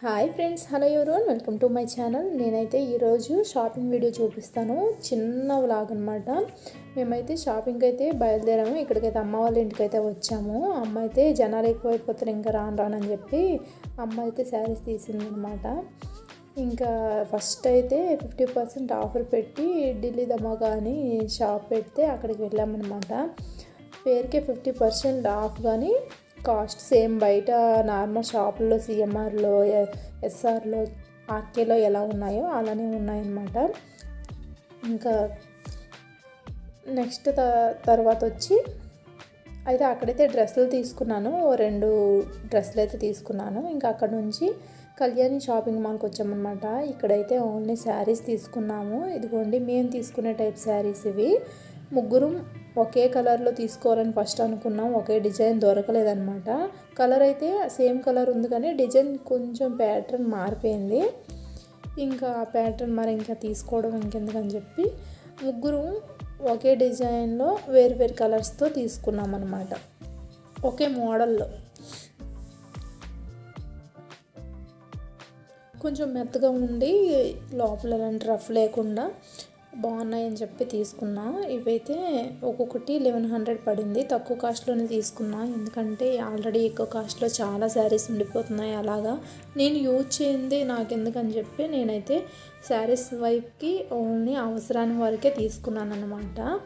Hi friends hello everyone welcome to my channel నేనైతే ఈరోజు shopping video చూపిస్తాను. చిన్న వ్లాగ్ అనమాట మేమైతే షాపింగ్ అయితే బయలుదేరాము. ఇక్కడికైతే అమ్మ వాళ్ళ ఇంటికి అయితే వచ్చాము. అమ్మ అయితే జనాలు ఎక్కువైపోతారు ఇంకా రాను రానని చెప్పి అమ్మ అయితే శారీస్ తీసింది అనమాట ఇంకా ఫస్ట్ అయితే ఫిఫ్టీ పర్సెంట్ ఆఫర్ పెట్టి ఢిల్లీ ధమాకా అని షాప్ పెడితే అక్కడికి వెళ్ళామన్నమాట. పేరుకే ఫిఫ్టీ పర్సెంట్ ఆఫ్ కానీ కాస్ట్ సేమ్ బయట నార్మల్ షాపుల్లో సిఎంఆర్లో ఎస్ఆర్లో ఆర్కేలో ఎలా ఉన్నాయో అలానే ఉన్నాయన్నమాట. ఇంకా నెక్స్ట్ తర్వాత వచ్చి అయితే అక్కడైతే డ్రెస్సులు తీసుకున్నాను రెండు డ్రెస్సులు అయితే తీసుకున్నాను. ఇంకా అక్కడ నుంచి కళ్యాణి షాపింగ్ మాల్కి వచ్చామన్నమాట. ఇక్కడైతే ఓన్లీ శారీస్ తీసుకున్నాము. ఇదిగోండి మేము తీసుకునే టైప్ శారీస్ ఇవి. ముగ్గురు ఒకే కలర్లో తీసుకోవాలని ఫస్ట్ అనుకున్నాం. ఒకే డిజైన్ దొరకలేదనమాట కలర్ అయితే సేమ్ కలర్ ఉంది కానీ డిజైన్ కొంచెం ప్యాటర్న్ మారిపోయింది. ఇంకా ప్యాటర్న్ మరి ఇంకా తీసుకోవడం ఇంకెందుకని చెప్పి ముగ్గురు ఒకే డిజైన్లో వేరు వేరు కలర్స్తో తీసుకున్నాం అనమాట ఒకే మోడల్లో. కొంచెం మెత్తగా ఉండి లోపల ఎలాంటి రఫ్ లేకుండా బాగున్నాయని చెప్పి తీసుకున్నా. ఇవైతే ఒక్కొక్కటి లెవెన్ హండ్రెడ్ పడింది. తక్కువ కాస్ట్లోనే తీసుకున్నా. ఎందుకంటే ఆల్రెడీ ఎక్కువ కాస్ట్లో చాలా శారీస్ ఉండిపోతున్నాయి అలాగా. నేను యూజ్ చేయింది నాకు ఎందుకని చెప్పి నేనైతే శారీస్ వైపుకి ఓన్లీ అవసరాన్ని వరకే తీసుకున్నాను అనమాట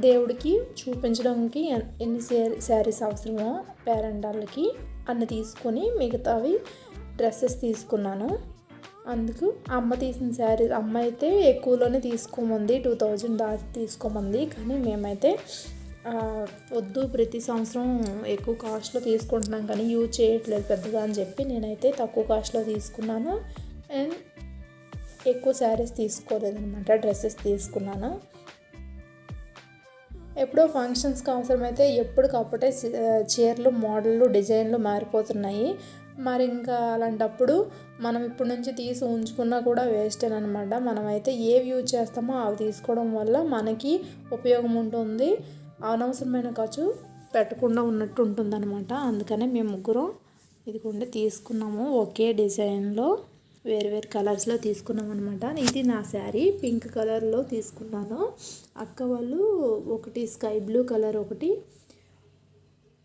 దేవుడికి చూపించడానికి ఎన్ని శారీస్ అవసరమో పేరెంటాళ్ళకి అన్ని తీసుకొని మిగతావి డ్రెస్సెస్ తీసుకున్నాను. అందుకు అమ్మ తీసిన శారీ అమ్మ అయితే ఎక్కువలోనే తీసుకోమంది టూ థౌజండ్ దాటి తీసుకోమంది. కానీ మేమైతే వద్దు ప్రతి సంవత్సరం ఎక్కువ కాస్ట్లో తీసుకుంటున్నాం కానీ యూజ్ చేయట్లేదు పెద్దగా అని చెప్పి నేనైతే తక్కువ కాస్ట్లో తీసుకున్నాను. అండ్ ఎక్కువ శారీస్ తీసుకోలేదనమాట డ్రెస్సెస్ తీసుకున్నాను. ఎప్పుడో ఫంక్షన్స్కి అవసరమైతే ఎప్పటికప్పుడే చీరలు మోడళ్ళు డిజైన్లు మారిపోతున్నాయి. మరి ఇంకా అలాంటప్పుడు మనం ఇప్పటి నుంచి తీసి ఉంచుకున్నా కూడా వేస్టేనమాట మనమైతే ఏవి యూజ్ చేస్తామో అవి తీసుకోవడం వల్ల మనకి ఉపయోగం ఉంటుంది. అనవసరమైన ఖర్చు పెట్టకుండా ఉన్నట్టు ఉంటుందన్నమాట. అందుకనే మేము ముగ్గురం ఇదిగోండి తీసుకున్నాము. ఒకే డిజైన్లో వేరు వేరు కలర్స్లో తీసుకున్నాం అనమాట ఇది నా శారీ. పింక్ కలర్లో తీసుకున్నాను. అక్క వాళ్ళు ఒకటి స్కై బ్లూ కలర్ ఒకటి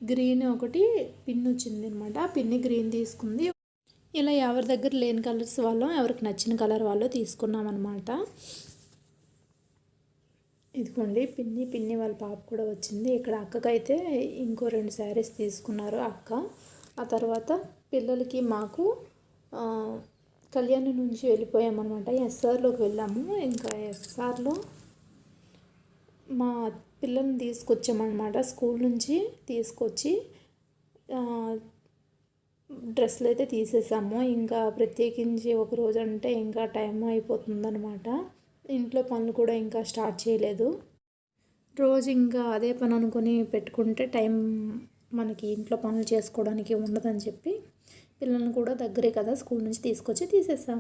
గ్రీన్ ఒకటి పిన్ వచ్చింది అనమాట పిన్ని గ్రీన్ తీసుకుంది. ఇలా ఎవరి దగ్గర లేని కలర్స్ వాళ్ళు ఎవరికి నచ్చిన కలర్ వాళ్ళు తీసుకున్నాం అనమాట ఇదిగోండి పిన్ని పిన్ని వాళ్ళ పాప కూడా వచ్చింది. ఇక్కడ అక్కకైతే ఇంకో రెండు శారీస్ తీసుకున్నారు అక్క. ఆ తర్వాత పిల్లలకి మాకు కళ్యాణి నుంచి వెళ్ళిపోయామన్నమాట ఎస్ఆర్లోకి వెళ్ళాము. ఇంకా ఎస్ఆర్లో పిల్లల్ని తీసుకొచ్చామన్నమాట. స్కూల్ నుంచి తీసుకొచ్చి డ్రెస్సులు అయితే తీసేసాము. ఇంకా ప్రత్యేకించి ఒక రోజు అంటే ఇంకా టైం అయిపోతుందనమాట ఇంట్లో పనులు కూడా ఇంకా స్టార్ట్ చేయలేదు. రోజు ఇంకా అదే పని అనుకొని పెట్టుకుంటే టైం మనకి ఇంట్లో పనులు చేసుకోవడానికి ఉండదని చెప్పి పిల్లల్ని కూడా దగ్గరే కదా స్కూల్ నుంచి తీసుకొచ్చి తీసేసాం.